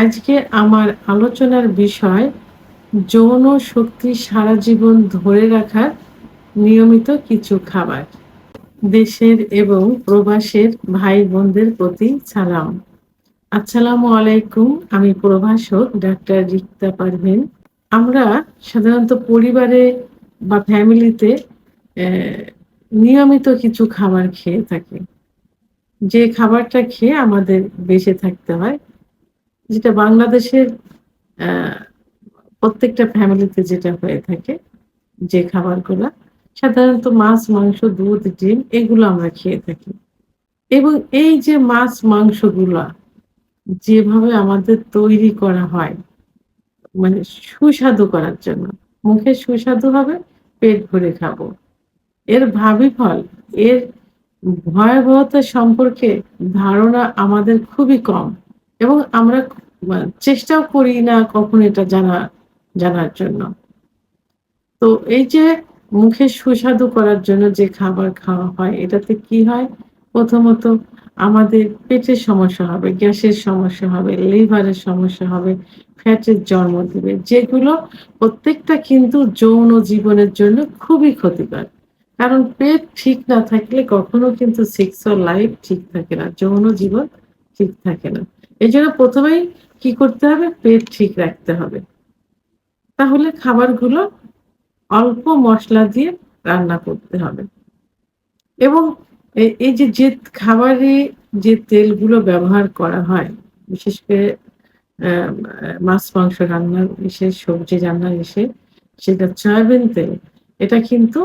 আজকে আমার আলোচনার বিষয় যৌন শক্তি সারা জীবন ধরে রাখার নিয়মিত কিছু খাবার। দেশের এবং প্রবাসের ভাই বোনদের প্রতি সালাম। আসসালামু আলাইকুম, আমি প্রভাষক ডাক্তার রিক্তা পারভিন। আমরা সাধারণত পরিবারে বা ফ্যামিলিতে নিয়মিত কিছু খাবার খেয়ে থাকি। যে খাবারটা খেয়ে আমাদের বেঁচে থাকতে হয় যেটা বাংলাদেশের প্রত্যেকটা ফ্যামিলিতে যেটা হয়ে থাকে, যে খাবারগুলা, সাধারণত মাছ, মাংস, দুধ, ডিম, এগুলো আমরা খেয়ে থাকি। এবং এই যে মাছ, মাংসগুলা যেভাবে আমাদের তৈরি করা হয় মানে সুস্বাদু করার জন্য, মুখে সুস্বাদু হবে, পেট ভরে খাব। এর ভাবি ফল এর ভয়াবহতা সম্পর্কে ধারণা আমাদের খুবই কম। এবং আমরা চেষ্টাও করি না কখন এটা জানা, জানার জন্য। তো এই যে মুখে সুস্বাদু করার জন্য যে খাবার খাওয়া হয়, এটাতে কি হয়? প্রথমত আমাদের পেটের সমস্যা হবে, গ্যাসের সমস্যা হবে, লিভারের সমস্যা হবে, ফ্যাটের জন্ম দেবে, যেগুলো প্রত্যেকটা কিন্তু যৌন জীবনের জন্য খুবই ক্ষতিকর। কারণ পেট ঠিক না থাকলে কখনো কিন্তু সেক্সুয়াল লাইফ ঠিক থাকে না, যৌন জীবন ঠিক থাকে না। এই জন্য প্রথমেই কি করতে হবে? পেট ঠিক রাখতে হবে। তাহলে খাবারগুলো অল্প মশলা দিয়ে রান্না করতে হবে। এবং এই যে যে খাবারে যে তেলগুলো ব্যবহার করা হয়, বিশেষ করে মাছ, মাংস রান্নার এসে, সবজি রান্না এসে, সেটা সয়াবিন তেল, এটা কিন্তু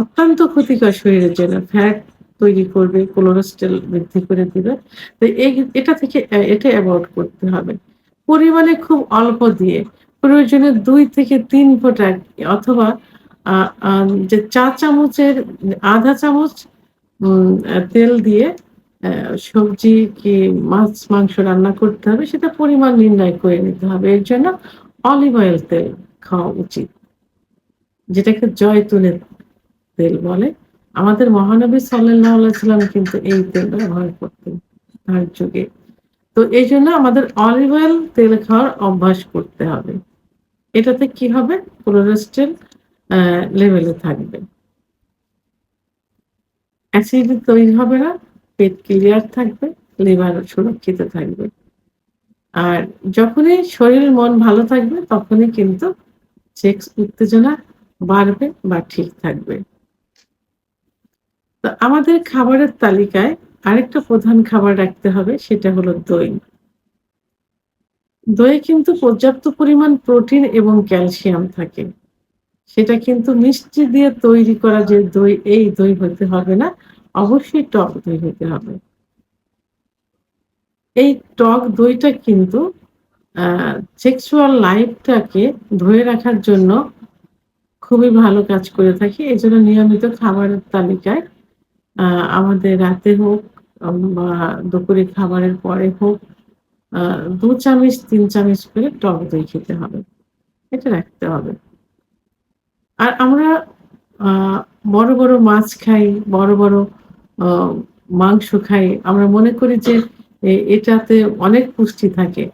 অত্যন্ত ক্ষতিকর শরীরের জন্য। ফ্যাট তৈরি করবে কোলোরেস্টেল বৃদ্ধি করে দিবে। তো এই এটা থেকে, এটা অ্যাভয়েড করতে হবে। পরিমাণে খুব অল্প দিয়ে প্রয়োজনে দুই থেকে তিন ফোঁটা অথবা যে চা চামচের আধা চামচ তেল দিয়ে সবজি কি মাছ, মাংস রান্না করতে হবে, সেটা পরিমাণ নির্ণয় করে নিতে হবে। এর জন্য অলিভ অয়েল তেল খাওয়া উচিত, যেটাকে জয়তুনের তেল বলে। আমাদের মহানবী সাল্লাম কিন্তু এই তেল ব্যবহার করতেন তার যুগে। তো এই জন্য আমাদের অলিভ অয়েল তেল খাওয়ার অভ্যাস করতে হবে। এটাতে কি হবে? কোলেস্ট্রল লেভেলে থাকবে। অ্যাসিড তৈরি হবে না, পেট ক্লিয়ার থাকবে লিভার সুরক্ষিত থাকবে। আর যখনই শরীর মন ভালো থাকবে, তখনই কিন্তু সেক্স উত্তেজনা বাড়বে বা ঠিক থাকবে। তো আমাদের খাবারের তালিকায় আরেকটা প্রধান খাবার রাখতে হবে, সেটা হলো দই। দই কিন্তু পর্যাপ্ত পরিমাণ প্রোটিন এবং ক্যালসিয়াম থাকে। সেটা কিন্তু মিষ্টি দিয়ে তৈরি করা যে দই, এই দই হতে হবে না, অবশ্যই টক দই হতে হবে। এই টক দইটা কিন্তু সেক্সুয়াল লাইফটাকে ধরে রাখার জন্য খুবই ভালো কাজ করে থাকি। এই জন্য নিয়মিত খাবারের তালিকায় আমাদের রাতে হোক, বা দুপুরে খাবারের পরে হোক দু চামচ, তিন চামচ করে টক দই খেতে হবে। এটা রাখতে হবে। আর আমরা বড় বড় মাছ খাই, বড় বড় মাংস খাই। আমরা মনে করি যে এটাতে অনেক পুষ্টি থাকে।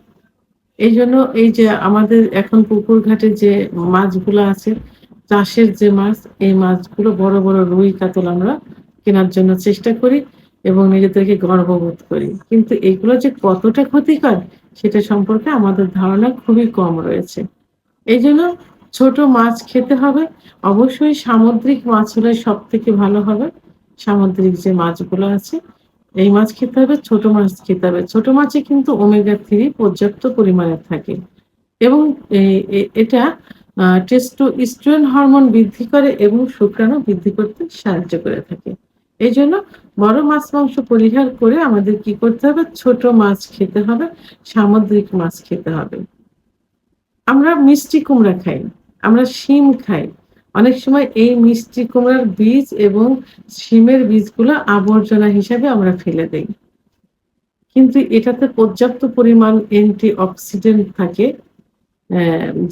এই জন্য এই যে আমাদের এখন পুকুর ঘাটে যে মাছগুলো আছে, চাষের যে মাছ, এই মাছগুলো বড় বড় রুই, কাতল আমরা কেনার জন্য চেষ্টা করি এবং নিজেদেরকে গর্ববোধ করি। কিন্তু এগুলো যে কতটা ক্ষতিকর, সেটা সম্পর্কে আমাদের ধারণা খুবই কম রয়েছে। এই জন্য ছোট মাছ খেতে হবে। অবশ্যই সামুদ্রিক মাছ হলে সব থেকে ভালো হবে। সামুদ্রিক যে মাছগুলো আছে, এই মাছ খেতে হবে, ছোট মাছ খেতে হবে। ছোট মাছে কিন্তু ওমেগা থ্রি পর্যাপ্ত পরিমাণে থাকে। এবং এটা টেস্টো ইস্ট্রোয়েন হরমোন বৃদ্ধি করে এবং শুক্রাণু বৃদ্ধি করতে সাহায্য করে থাকে। এই জন্য বড় মাছ, মাংস পরিহার করে আমাদের কি করতে হবে? ছোট মাছ খেতে হবে, সামুদ্রিক মাছ খেতে হবে। আমরা মিষ্টি কুমড়া খাই, আমরা শিম খাই। অনেক সময় এই মিষ্টি কুমড়ার বীজ এবং শিমের বীজগুলো আবর্জনা হিসাবে আমরা ফেলে দেই। কিন্তু এটাতে পর্যাপ্ত পরিমাণ অ্যান্টি অক্সিডেন্ট থাকে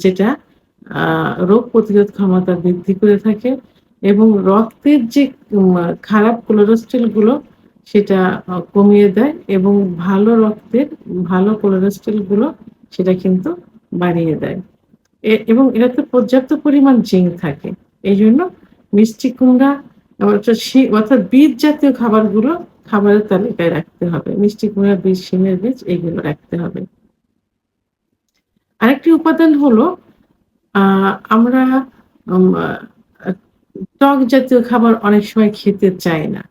যেটা রোগ প্রতিরোধ ক্ষমতা বৃদ্ধি করে থাকে। এবং রক্তের যে খারাপ কোলেস্ট্রলগুলো সেটা কমিয়ে দেয় এবং ভালো রক্তের ভালো কোলেস্টেরলগুলো সেটা কিন্তু বাড়িয়ে দেয়। এবং এটাতে পর্যাপ্ত পরিমাণ জিঙ্ক থাকে। এইজন্য মিষ্টি কুমড়া অর্থাৎ বীজ জাতীয় খাবারগুলো খাবারের তালিকায় রাখতে হবে। মিষ্টি কুমড়ার বীজ, শিমের বীজ এগুলো রাখতে হবে। আরেকটি উপাদান হলো আমরা টক জাতীয় খাবার অনেক সময় খেতে চায় না।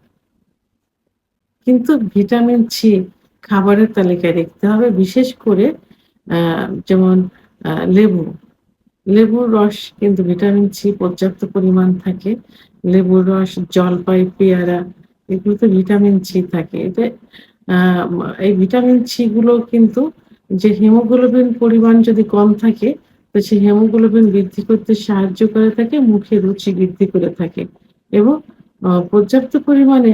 কিন্তু ভিটামিন সি খাবারের তালিকায় দেখতে হবে। বিশেষ করে যেমন লেবু। লেবুর রস কিন্তু ভিটামিন সি পর্যাপ্ত পরিমাণ থাকে। লেবুর রস, জলপাই, পেয়ারা এগুলোতে ভিটামিন সি থাকে। আ এই ভিটামিন সি গুলো কিন্তু যে হিমোগ্লোবিন পরিমাণ যদি কম থাকে, সেই হিমোগ্লোবিন বৃদ্ধি করতে সাহায্য করে থাকে, মুখে রুচি বৃদ্ধি করে থাকে এবং পর্যাপ্ত পরিমাণে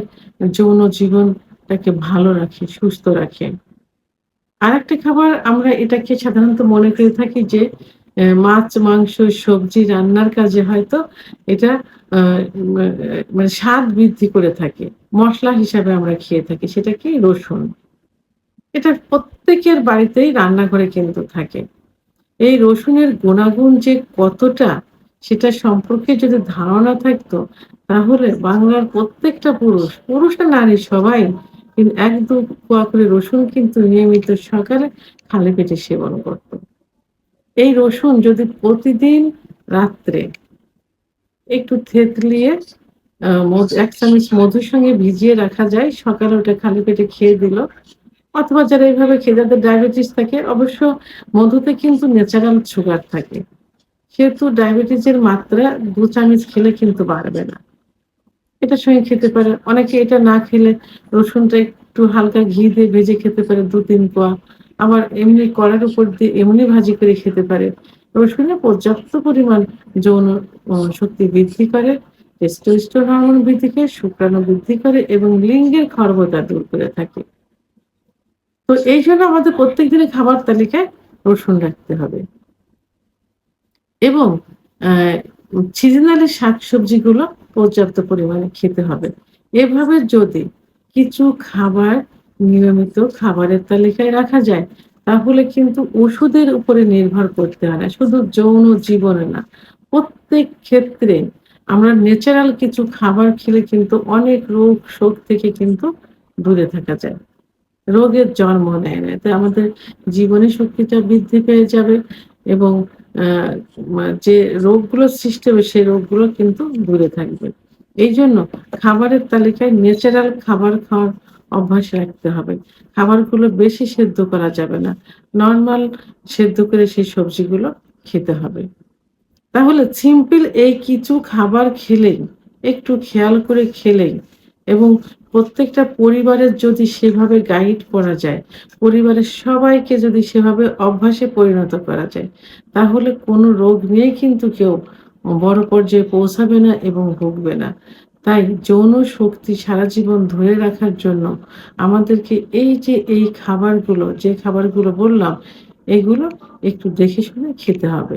যৌন জীবনটাকে ভালো রাখে, সুস্থ রাখে। আরেকটা খাবার আমরা এটাকে সাধারণত মনে করে থাকি যে মাছ, মাংস, সবজি রান্নার কাজে হয়তো এটা মানে স্বাদ বৃদ্ধি করে থাকে। মশলা হিসাবে আমরা খেয়ে থাকি। সেটা কি? রসুন। এটা প্রত্যেকের বাড়িতেই রান্নাঘরে কিন্তু থাকে। এই রসুনের গুণাগুণ যে কতটা সেটা সম্পর্কে যদি ধারণা থাকতো তাহলে বাংলার প্রত্যেকটা পুরুষ, পুরুষ আর নারী সবাই কিন্তু ১-২ কোয়া করে রসুন কিন্তু নিয়মিত সকালে খালি পেটে সেবন করত। এই রসুন যদি প্রতিদিন রাত্রে একটু থেতলিয়ে আ মধু ১ চামচ মধুর সঙ্গে ভিজিয়ে রাখা যায়। সকালে ওটা খালি পেটে খেয়ে দিল। অথবা যারা এইভাবে খেয়ে যাদের ডায়াবেটিস থাকে অবশ্য মধুতে কিন্তু ন্যাচারাল সুগার থাকে। সেহেতু ডায়াবেটিসের মাত্রা দু চামচ খেলে কিন্তু বাড়বে না। এটা সঙ্গে খেতে পারে। অনেকে এটা না খেলে রসুনটা একটু হালকা ঘি দিয়ে ভেজে খেতে পারে ২-৩ কোয়া। আবার এমনি কড়ার উপর দিয়ে এমনি ভাজি করে খেতে পারে। রসুনে পর্যাপ্ত পরিমাণ যৌন শক্তি বৃদ্ধি করে, টেস্টোস্টেরন হরমোন বৃদ্ধি করে, শুক্রাণু বৃদ্ধি করে এবং লিঙ্গের খর্বতা দূর করে থাকে। তো এই জন্য আমাদের প্রত্যেক দিনের খাবার তালিকায় রসুন রাখতে হবে। এবং সিজনালি শাকসবজিগুলো পর্যাপ্ত পরিমাণে খেতে হবে। এভাবে যদি কিছু খাবার নিয়মিত খাবারের তালিকায় রাখা যায়, তাহলে কিন্তু ওষুধের উপরে নির্ভর করতে হয় না। শুধু যৌন জীবনে না, প্রত্যেক ক্ষেত্রে আমরা ন্যাচারাল কিছু খাবার খেলে কিন্তু অনেক রোগ শোক থেকে কিন্তু দূরে থাকা যায়। রোগের জন্ম নেয় না। এতে আমাদের জীবনী শক্তিটা বৃদ্ধি পেয়ে যাবে এবং যে রোগগুলো সৃষ্টি হবে সেই রোগগুলো কিন্তু দূরে থাকবে। এই জন্য খাবারের তালিকায় ন্যাচারাল খাবার খাওয়ার অভ্যাস রাখতে হবে। খাবারগুলো বেশি সেদ্ধ করা যাবে না। নর্মাল সেদ্ধ করে সেই সবজিগুলো খেতে হবে। তাহলে সিম্পল এই কিছু খাবার খেলেই, একটু খেয়াল করে খেলেই এবং প্রত্যেকটা পরিবারের যদি সেভাবে গাইড করা যায়, পরিবারের সবাইকে যদি সেভাবে অভ্যাসে পরিণত করা যায়, তাহলে কোনো রোগ নিয়ে কিন্তু কেউ বড় পর্যায়ে পৌঁছাবে না এবং ভুগবে না। তাই যৌন শক্তি সারা জীবন ধরে রাখার জন্য আমাদেরকে এই যে এই খাবারগুলো, যে খাবারগুলো বললাম, এগুলো একটু দেখে শুনে খেতে হবে।